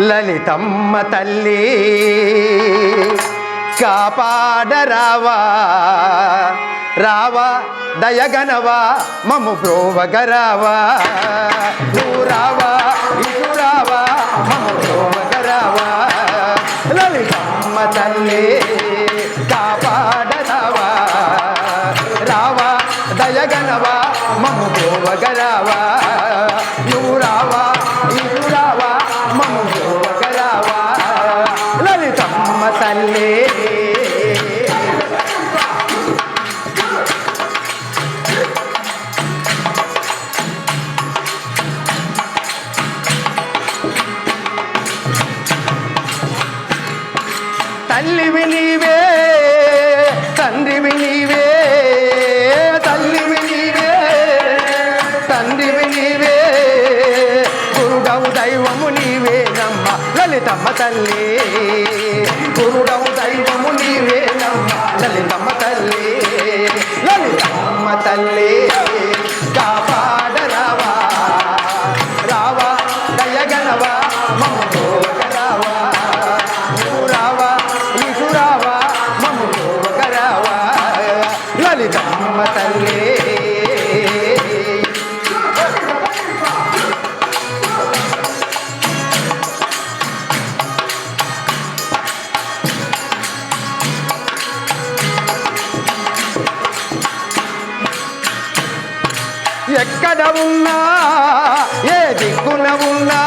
లలితమ్మ తల్లి కాపాడ రావా రావా దయగనవా మము ప్రోవగరావా. నువ్వు రావా ఇటు రావా మము ప్రోవగరావా. లలితమ్మ తల్లి మము బ్రోవగరావా నువ్వు రావా ఇటు రావా మము బ్రోవగరావా లలితమ్మ తల్లి. తల్లివి నీవే. లలితమ్మ తల్లి. గురుడవు దైవము నీవే నమ్మ. లలితమ్మ తల్లి. లలితమ్మ తల్లి. కాపాడరావా. రావా దయగనవా మమ్మ రావా రావా ఇటు రావా. మమ్ము రావా లలితమ్మ తల్లి. ఎక్కడ ఉన్నా ఏ దిక్కున ఉన్నా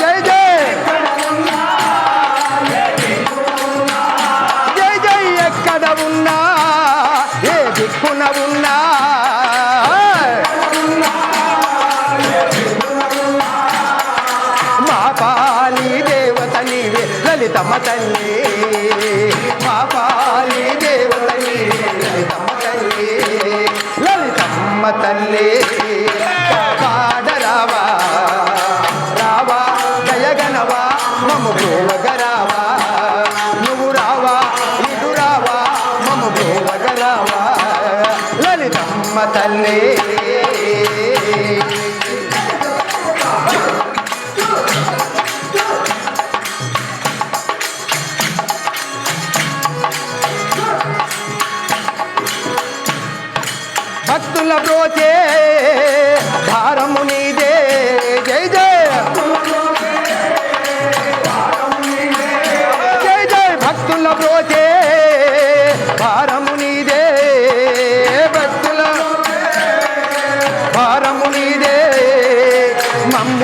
జై జై. జై జై ఎక్కడ ఉన్నా ఏ దిక్కున ఉన్నా. మా పాలి దేవత నీవే లలితమ్మ తల్లి. తల్లి భక్తుల బ్రోచే భారముని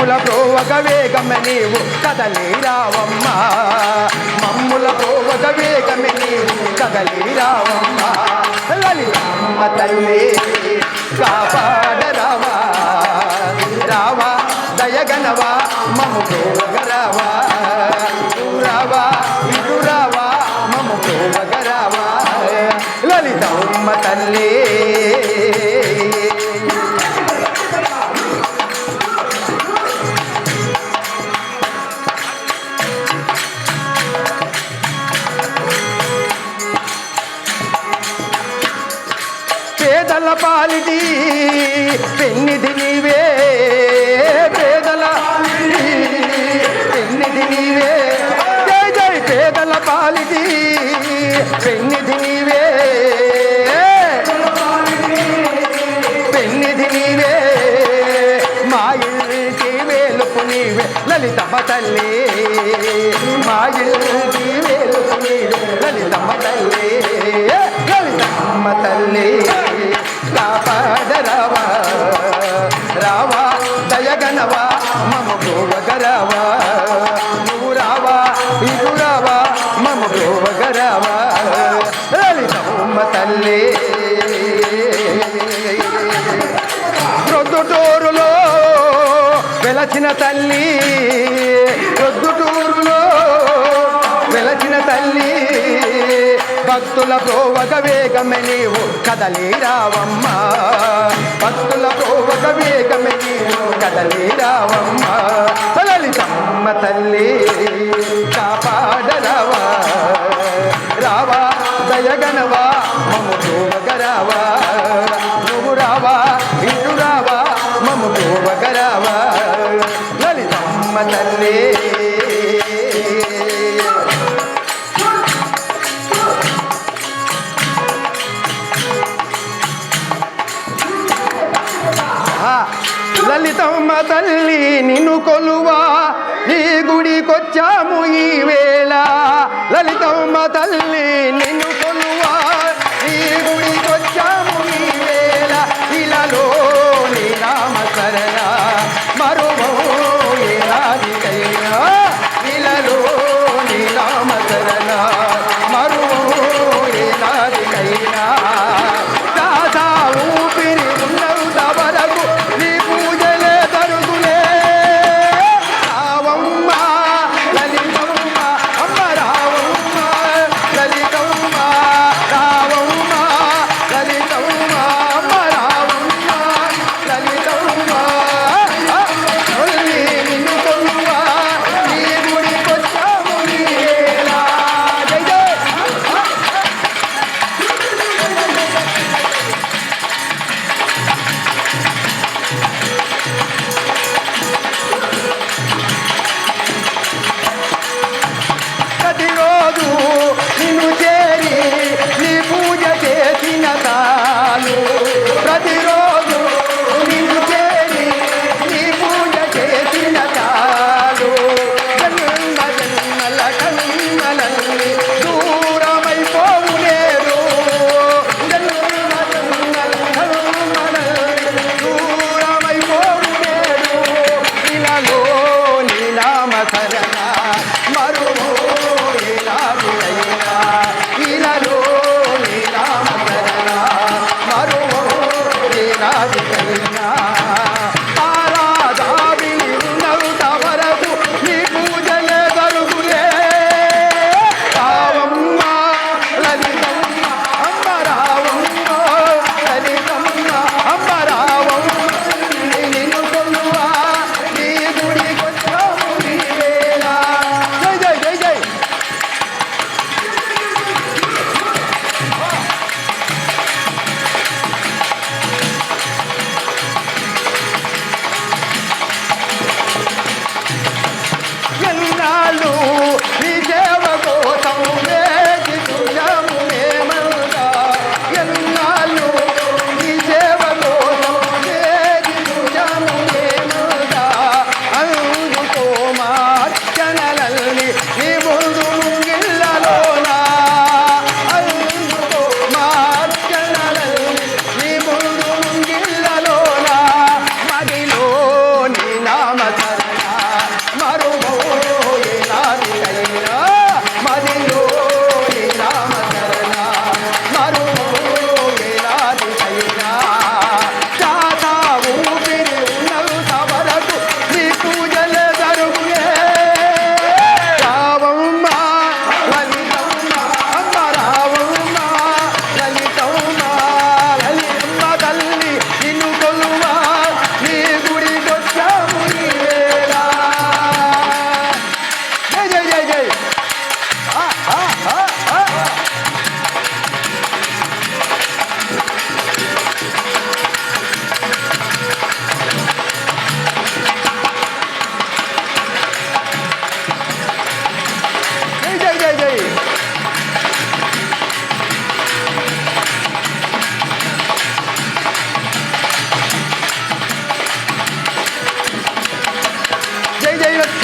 మమ్ముల ప్రోవక వేగమే నీవు కదలి రావమ్మ మమ్ముల ప్రోవక వేగమే నీవు కదలి రావమ్మ లలితమ్మ తల్లి కాపాడరావా. రావా దయగనవా మము ప్రోవక రావా రావా ఇటు రావా మము ప్రోవగరావా లలితమ్మ తల్లి పాలిటి పెన్నిది నీవే పేదల పెన్నిది నీవే. జై జై పేదల పాలిటి పెన్నిది నీవే. పెన్నిది నీవే. మా ఇంటి వేలుపు నీవే. లలితమ్మ తల్లి మా ఇంటి వేలుపు నీవే. లలితమ్మ తల్లి లలితమ్మ తల్లి. గోవగరావా నువ్వు రావా ఇటు రావా మమ గోవగరావా లలితమ్మ తల్లి. రొద్దుటూరులో వెలచిన తల్లి. రొద్దుటూరులో వెలచిన తల్లి. భక్తుల ప్రోవక వేగమే నీవు కదలి రావమ్మ. భక్తుల ప్రోవక వేగమే కదలి రావమ్మ లలితమ్మ తల్లి కాపాడరావా. రావా దయగనవా మము ప్రోవగరావా నువ్వు రావా ఇటు రావా మము ప్రోవగరావా లలితమ్మ తల్లి బతుకమ్మ తల్లి నిన్ను కొలువా. నీ గుడికొచ్చాము ఈ వేళ. లలితమ్మ తల్లి నిన్ను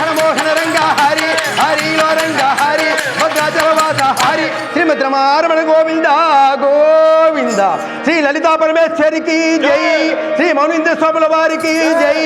హరమోహన రంగ హరి హరి రంగ హరి భద్రాచలవాస హరి శ్రీమద్ రమారమణ గోవింద గోవింద. శ్రీ లలితా పరమేశ్వరికి జై. శ్రీ మౌనింద స్వాముల వారికి జై.